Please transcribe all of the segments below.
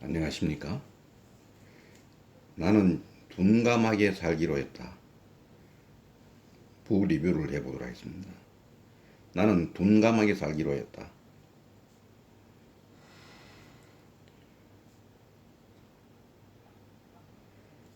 안녕하십니까? 나는 둔감하게 살기로 했다. 부 리뷰를 해보도록 하겠습니다. 나는 둔감하게 살기로 했다.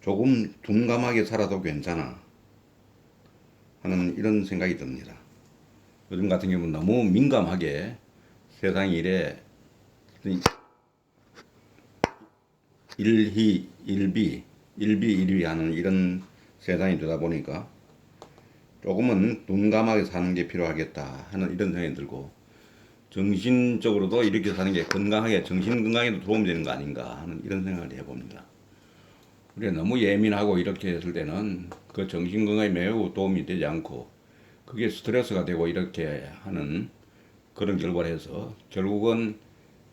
조금 둔감하게 살아도 괜찮아. 하는 이런 생각이 듭니다. 요즘 같은 경우는 너무 민감하게 세상 일에 일희 일비 일비 일비 하는 이런 세상이 되다 보니까 조금은 둔감하게 사는 게 필요하겠다 하는 이런 생각이 들고 정신적으로도 이렇게 사는 게 건강하게 정신 건강에도 도움이 되는 거 아닌가 하는 이런 생각을 해봅니다. 우리가 너무 예민하고 이렇게 했을 때는 그 정신 건강에 매우 도움이 되지 않고 그게 스트레스가 되고 이렇게 하는 그런 결과를 해서 결국은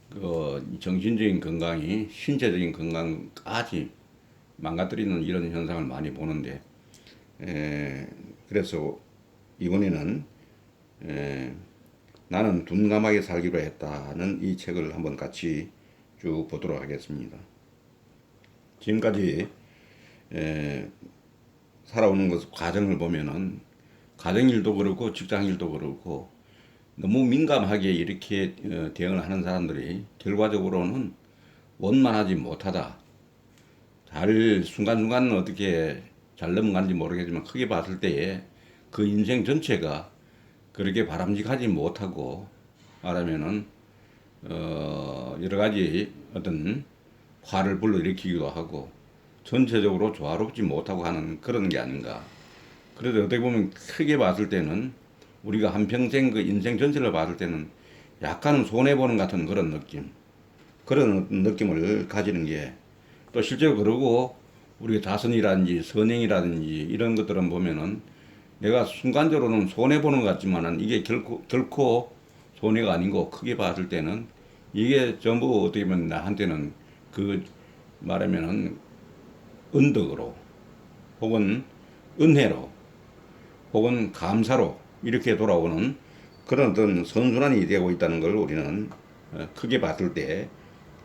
그 정신적인 건강이 신체적인 건강까지 망가뜨리는 이런 현상을 많이 보는데 에, 그래서 이번에는 에, 나는 둔감하게 살기로 했다는 이 책을 한번 같이 쭉 보도록 하겠습니다. 지금까지 에, 살아오는 것 과정을 보면은 가정일도 그렇고 직장일도 그렇고 너무 민감하게 이렇게 어, 대응을 하는 사람들이 결과적으로는 원만하지 못하다. 잘 순간순간 어떻게 잘 넘어가는지 모르겠지만 크게 봤을 때에 그 인생 전체가 그렇게 바람직하지 못하고 말하면은 어 여러 가지 어떤 화를 불러일으키기도 하고 전체적으로 조화롭지 못하고 하는 그런 게 아닌가. 그래도 어떻게 보면 크게 봤을 때는 우리가 한평생 그 인생 전체를 봤을 때는 약간은 손해보는 같은 그런 느낌. 그런 느낌을 가지는 게 또 실제로 그러고 우리가 자선이라든지 선행이라든지 이런 것들은 보면은 내가 순간적으로는 손해보는 것 같지만은 이게 결코, 결코 손해가 아니고 크게 봤을 때는 이게 전부 어떻게 보면 나한테는 그 말하면은 은덕으로 혹은 은혜로 혹은 감사로 이렇게 돌아오는 그런 어떤 선순환이 되고 있다는 걸 우리는 어, 크게 봤을 때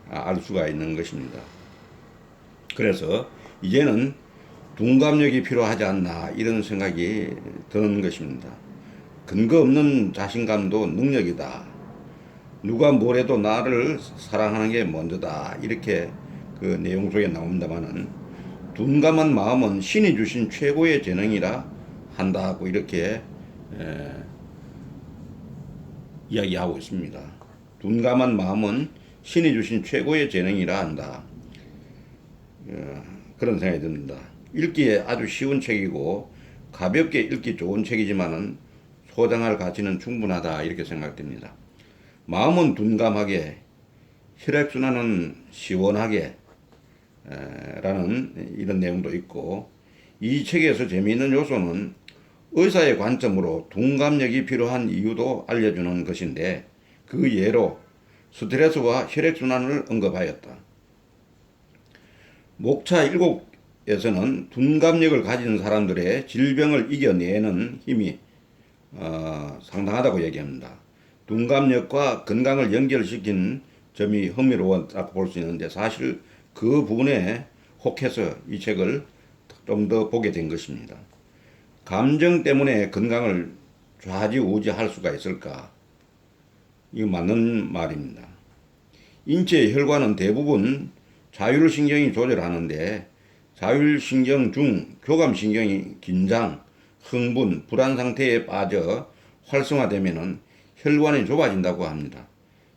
알 수가 있는 것입니다. 그래서 이제는 둔감력이 필요하지 않나 이런 생각이 드는 것입니다. 근거 없는 자신감도 능력이다. 누가 뭐래도 나를 사랑하는 게 먼저다. 이렇게 그 내용 속에 나옵니다만은 둔감한 마음은 신이 주신 최고의 재능이라 한다고 이렇게 에, 이야기하고 있습니다. 둔감한 마음은 신이 주신 최고의 재능이라 한다. 어, 그런 생각이 듭니다. 읽기에 아주 쉬운 책이고 가볍게 읽기 좋은 책이지만은 소장할 가치는 충분하다 이렇게 생각됩니다. 마음은 둔감하게 혈액순환은 시원하게 에, 라는 이런 내용도 있고 이 책에서 재미있는 요소는 의사의 관점으로 둔감력이 필요한 이유도 알려주는 것인데 그 예로 스트레스와 혈액순환을 언급하였다. 목차 일곡에서는 둔감력을 가진 사람들의 질병을 이겨내는 힘이 어, 상당하다고 얘기합니다. 둔감력과 건강을 연결시킨 점이 흥미로웠다고 볼 수 있는데 사실 그 부분에 혹해서 이 책을 좀 더 보게 된 것입니다. 감정 때문에 건강을 좌지우지할 수가 있을까? 이거 맞는 말입니다. 인체 혈관은 대부분 자율신경이 조절하는데 자율신경 중 교감신경이 긴장, 흥분, 불안 상태에 빠져 활성화되면은 혈관이 좁아진다고 합니다.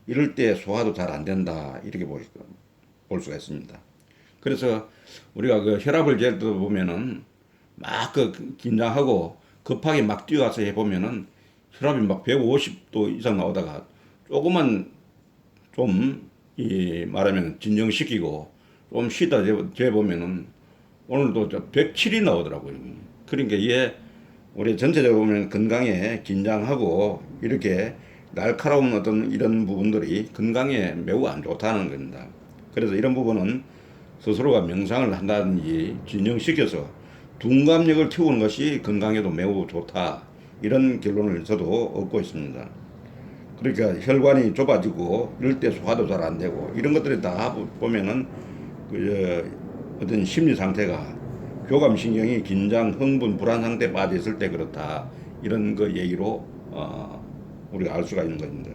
이럴 때 소화도 잘 안 된다 이렇게 볼, 볼 수가 있습니다. 그래서 우리가 그 혈압을 잴때 보면은 막 그 긴장하고 급하게 막 뛰어가서 해보면은 혈압이 막 150도 이상 나오다가 조금만 좀 이 말하면 진정시키고 좀 쉬다 재보면은 오늘도 저 107이 나오더라고요. 그러니까 이게 우리 전체적으로 보면 건강에 긴장하고 이렇게 날카로운 어떤 이런 부분들이 건강에 매우 안 좋다는 겁니다. 그래서 이런 부분은 스스로가 명상을 한다든지 진정시켜서 둔감력을 키우는 것이 건강에도 매우 좋다. 이런 결론을 저도 얻고 있습니다. 그러니까 혈관이 좁아지고 이럴 때 소화도 잘 안 되고 이런 것들이 다 보면은 그 저, 어떤 심리 상태가 교감 신경이 긴장, 흥분, 불안 상태에 빠져 있을 때 그렇다 이런 거 얘기로 어, 우리가 알 수가 있는 겁니다.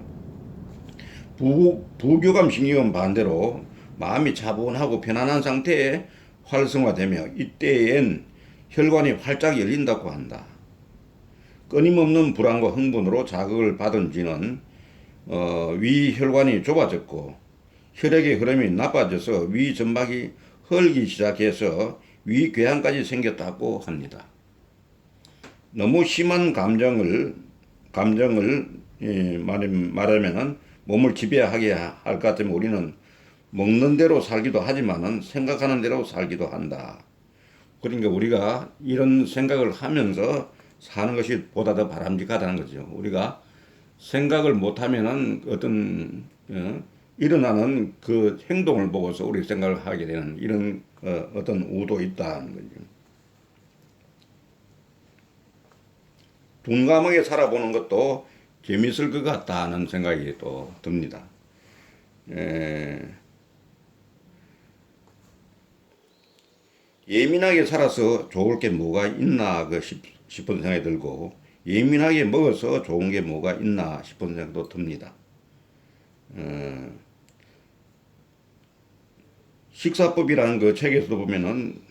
부, 부교감 신경은 반대로 마음이 차분하고 편안한 상태에 활성화되며 이때엔 혈관이 활짝 열린다고 한다. 끊임없는 불안과 흥분으로 자극을 받은 지는 어, 위 혈관이 좁아졌고 혈액의 흐름이 나빠져서 위 점막이 헐기 시작해서 위 궤양까지 생겼다고 합니다. 너무 심한 감정을 감정을 예, 말하면, 말하면은 몸을 지배하게 할 것 같으면 우리는 먹는 대로 살기도 하지만은 생각하는 대로 살기도 한다. 그러니까 우리가 이런 생각을 하면서 사는 것이 보다 더 바람직하다는 거죠. 우리가 생각을 못하면은 어떤 어, 일어나는 그 행동을 보고서 우리 생각을 하게 되는 이런 어, 어떤 우도 있다는 거죠. 둔감하게 살아보는 것도 재밌을 것 같다는 생각이 또 듭니다. 에, 예민하게 살아서 좋을 게 뭐가 있나 그 싶, 싶은 생각이 들고 예민하게 먹어서 좋은 게 뭐가 있나 싶은 생각도 듭니다. 어, 식사법이라는 그 책에서도 보면은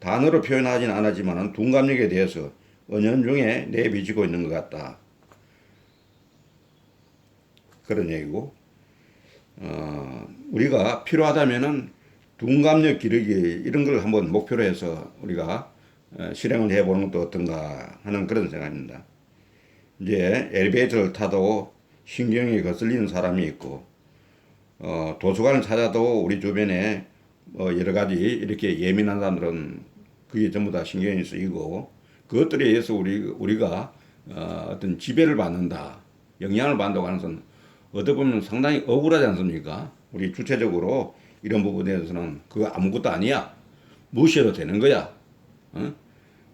단어로 표현하진 않았지만은 둔감력에 대해서 은연중에 내비치고 있는 것 같다. 그런 얘기고, 어, 우리가 필요하다면은 둔감력 기르기 이런 걸 한번 목표로 해서 우리가 어, 실행을 해보는 것도 어떤가 하는 그런 생각입니다. 이제 엘리베이터를 타도 신경이 거슬리는 사람이 있고, 어, 도서관을 찾아도 우리 주변에 어, 여러 가지 이렇게 예민한 사람들은 그게 전부 다 신경이 쓰이고 그것들에 의해서 우리, 우리가 어, 어떤 지배를 받는다, 영향을 받는다고 하는 것은 어떻게 보면 상당히 억울하지 않습니까? 우리 주체적으로 이런 부분에 대해서는 그거 아무것도 아니야. 무시해도 되는 거야. 어?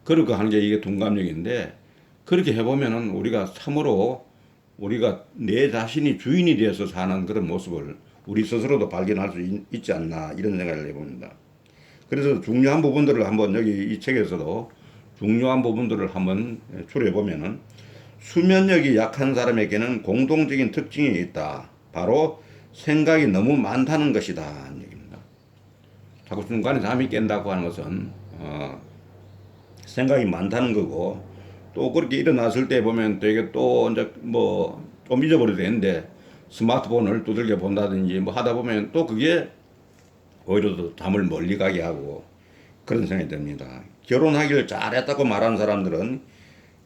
그렇게 하는 게 이게 동감력인데 그렇게 해보면은 우리가 참으로 우리가 내 자신이 주인이 되어서 사는 그런 모습을 우리 스스로도 발견할 수 있, 있지 않나 이런 생각을 해봅니다. 그래서 중요한 부분들을 한번 여기 이 책에서도 중요한 부분들을 한번 추려해 보면은 수면력이 약한 사람에게는 공통적인 특징이 있다. 바로 생각이 너무 많다는 것이다. 얘기입니다. 자꾸 중간에 잠이 깬다고 하는 것은 어, 생각이 많다는 거고 또 그렇게 일어났을 때 보면 되게 또 이제 뭐 좀 잊어버려도 되는데 스마트폰을 두들겨 본다든지 뭐 하다 보면 또 그게 오히려 더 잠을 멀리 가게 하고 그런 생각이 듭니다. 결혼하기를 잘했다고 말하는 사람들은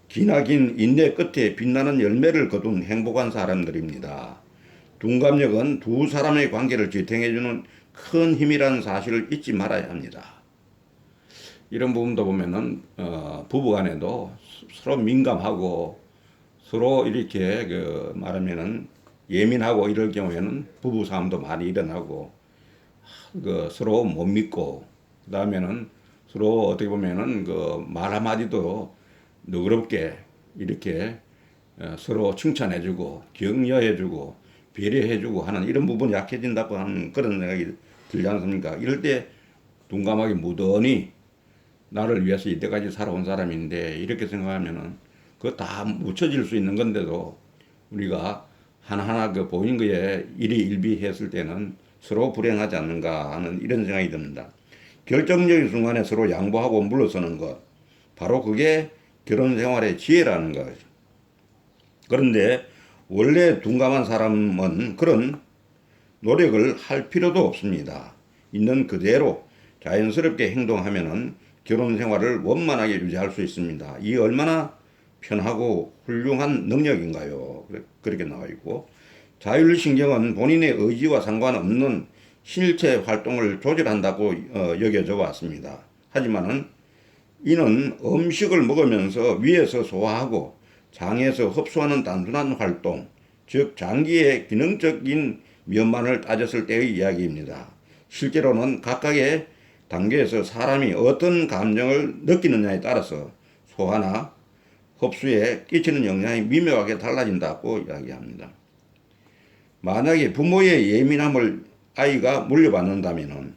기나긴 인내 끝에 빛나는 열매를 거둔 행복한 사람들입니다. 둔감력은 두 사람의 관계를 지탱해주는 큰 힘이라는 사실을 잊지 말아야 합니다. 이런 부분도 보면은 어, 부부간에도 서로 민감하고 서로 이렇게 그 말하면은 예민하고 이럴 경우에는 부부 싸움도 많이 일어나고 그 서로 못 믿고 그다음에는 서로 어떻게 보면은 그 말 한마디도 너그럽게 이렇게 어, 서로 칭찬해주고 격려해주고 배려해주고 하는 이런 부분이 약해진다고 하는 그런 생각이 들지 않습니까? 이럴 때 둔감하게 무던히 나를 위해서 이때까지 살아온 사람인데 이렇게 생각하면은 그거 다 묻혀질 수 있는 건데도 우리가 하나하나 그 보이는 거에 일희일비했을 때는 서로 불행하지 않는가 하는 이런 생각이 듭니다. 결정적인 순간에 서로 양보하고 물러서는 것 바로 그게 결혼 생활의 지혜라는 거죠. 그런데 원래 둔감한 사람은 그런 노력을 할 필요도 없습니다. 있는 그대로 자연스럽게 행동하면은 결혼 생활을 원만하게 유지할 수 있습니다. 이 얼마나 편하고 훌륭한 능력인가요? 그렇게 나와 있고 자율신경은 본인의 의지와 상관없는 실체 활동을 조절한다고 어, 여겨져 왔습니다. 하지만은 이는 음식을 먹으면서 위에서 소화하고 장에서 흡수하는 단순한 활동, 즉 장기의 기능적인 면만을 따졌을 때의 이야기입니다. 실제로는 각각의 단계에서 사람이 어떤 감정을 느끼느냐에 따라서 소화나 흡수에 끼치는 영향이 미묘하게 달라진다고 이야기합니다. 만약에 부모의 예민함을 아이가 물려받는다면은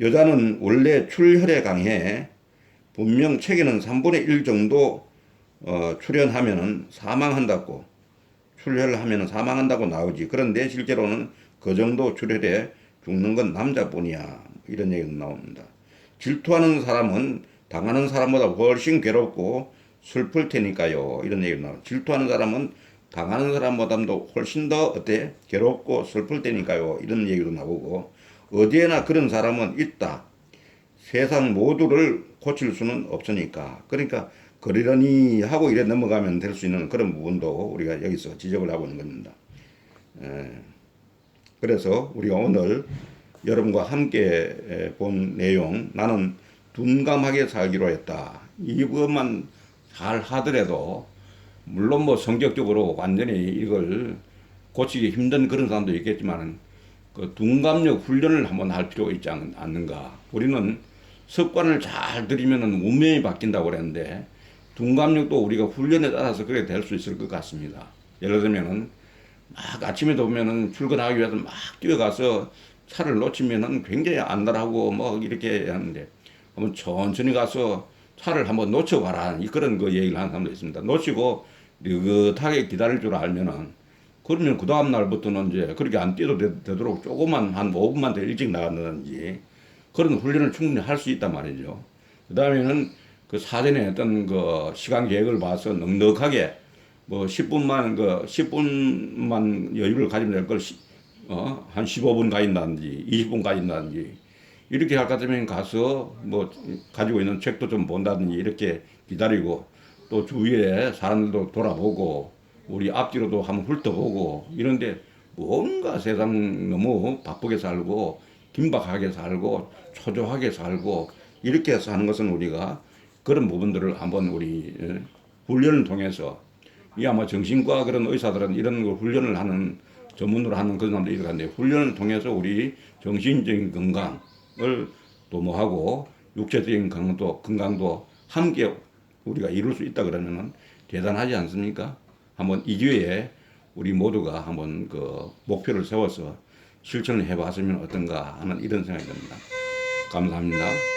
여자는 원래 출혈에 강해 분명 책에는 3분의 1 정도 어, 출연하면은 사망한다고 출혈을 하면은 사망한다고 나오지. 그런데 실제로는 그 정도 출혈에 죽는 건 남자뿐이야. 이런 얘기도 나옵니다. 질투하는 사람은 당하는 사람보다 훨씬 괴롭고 슬플 테니까요. 이런 얘기도 나와요. 질투하는 사람은 당하는 사람보다도 훨씬 더 어때? 괴롭고 슬플 테니까요. 이런 얘기도 나오고 어디에나 그런 사람은 있다. 세상 모두를 고칠 수는 없으니까. 그러니까 그러려니 하고 이래 넘어가면 될 수 있는 그런 부분도 우리가 여기서 지적을 하고 있는 겁니다. 에, 그래서 우리가 오늘 여러분과 함께 에, 본 내용 나는 둔감하게 살기로 했다. 이것만 잘 하더라도 물론 뭐 성격적으로 완전히 이걸 고치기 힘든 그런 사람도 있겠지만 그 둔감력 훈련을 한번 할 필요가 있지 않- 않는가. 우리는 습관을 잘 들이면은 운명이 바뀐다고 그랬는데 둔감력도 우리가 훈련에 따라서 그래 될수 있을 것 같습니다. 예를 들면은 막 아침에도 보면은 출근하기 위해서 막 뛰어가서 차를 놓치면은 굉장히 안달하고 뭐 이렇게 하는데 한번 천천히 가서 차를 한번 놓쳐봐라 이 그런 그 얘기를 하는 사람도 있습니다. 놓치고 느긋하게 기다릴 줄 알면은 그러면 그 다음 날부터는 이제 그렇게 안 뛰어도 되, 되도록 조금만 한 5분만 더 일찍 나간다든지 그런 훈련을 충분히 할 수 있단 말이죠. 그 다음에는 그 사전에 어떤 그 시간 계획을 봐서 넉넉하게 뭐 10분만 그 10분만 여유를 가지면 될 걸 어, 한 15분 가진다든지 20분 가진다든지 이렇게 할 것 같으면 가서 뭐 가지고 있는 책도 좀 본다든지 이렇게 기다리고 또 주위에 사람들도 돌아보고 우리 앞뒤로도 한번 훑어보고 이런데 뭔가 세상 너무 바쁘게 살고 긴박하게 살고 초조하게 살고 이렇게 하는 것은 우리가 그런 부분들을 한번 우리 예, 훈련을 통해서 이 아마 정신과 그런 의사들은 이런 걸 훈련을 하는 전문으로 하는 그런 사람들이 있는데 훈련을 통해서 우리 정신적인 건강을 도모하고 육체적인 건강도 건강도 함께 우리가 이룰 수 있다 그러면은 대단하지 않습니까? 한번 이 기회에 우리 모두가 한번 그 목표를 세워서 실천을 해봤으면 어떤가 하는 이런 생각이 듭니다. 감사합니다.